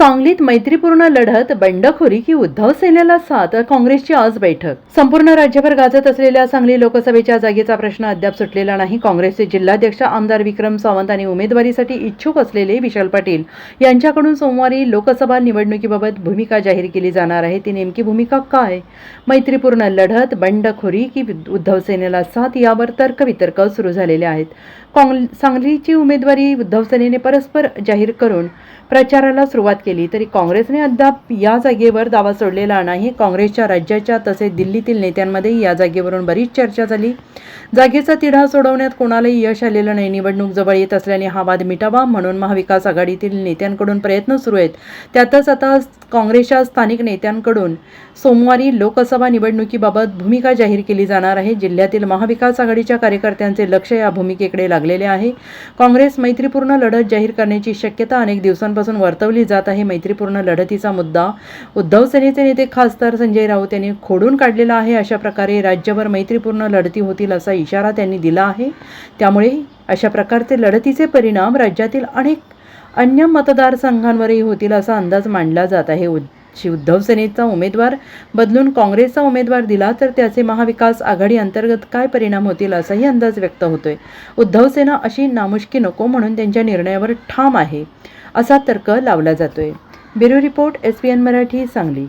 सांगलीत मैत्रीपूर्ण लढत बंडखोरी की उद्धव सेनेला साथ काँग्रेसची आज बैठक. संपूर्ण राज्यभर गाजत असलेल्या सांगली लोकसभेच्या जागेचा प्रश्न अद्याप सुटलेला नाही. काँग्रेसचे जिल्हाध्यक्ष आमदार विक्रम सावंत आणि उमेदवारीसाठी इच्छुक असलेले विशाल पाटील यांच्याकडून सोमवारी लोकसभा निवडणुकीबाबत भूमिका जाहीर केली जाणार आहे. ती नेमकी भूमिका काय? मैत्रीपूर्ण लढत बंडखोरी की उद्धव सेनेला साथ यावर तर्कवितर्क सुरू झालेले आहेत. सांगलीची उमेदवारी उद्धव सेनेने परस्पर जाहीर करून प्रचाराला सुरुवात केली. तरी काँग्रेसने अद्याप या जागेवर दावा सोडलेला नाही. काँग्रेसच्या राज्याच्या तसेच दिल्लीतील नेत्यांमध्येही या जागेवरून बरीच चर्चा झाली. जागेचा तिढा सोडवण्यात कोणालाही यश आलेलं नाही. निवडणूक जवळ येत असल्याने हा वाद मिटावा म्हणून महाविकास आघाडीतील नेत्यांकडून प्रयत्न सुरू आहेत. त्यातच आता काँग्रेसच्या स्थानिक नेत्यांकडून सोमवारी लोकसभा निवडणुकीबाबत भूमिका जाहीर केली जाणार आहे. जिल्ह्यातील महाविकास आघाडीच्या कार्यकर्त्यांचे लक्ष या भूमिकेकडे लागलेले आहे. काँग्रेस मैत्रीपूर्ण लढत जाहीर करण्याची शक्यता अनेक दिवसांपासून वर्तवली जात आहे. मैत्रीपूर्ण लढतीचा मुद्दा उद्धव सेनेचे नेते खासदार संजय राऊत यांनी खोडून काढलेला आहे. अशा प्रकारे राज्यभर मैत्रीपूर्ण लढती होतील असा इशारा त्यांनी दिला आहे. त्यामुळे अशा प्रकारचे लढतीचे परिणाम राज्यातील अनेक अन्य मतदारसंघांवरही होतील असा अंदाज मांडला जात आहे. उद- उद्धव सेनेचा उमेदवार बदलून काँग्रेसचा उमेदवार दिला तर त्याचे महाविकास आघाडी अंतर्गत काय परिणाम होतील असाही अंदाज व्यक्त होतोय. उद्धव सेना अशी नामुष्की नको म्हणून त्यांच्या निर्णयावर ठाम आहे असा तर्क लावला जातोय. Bureau report S P N Marathi Sangli.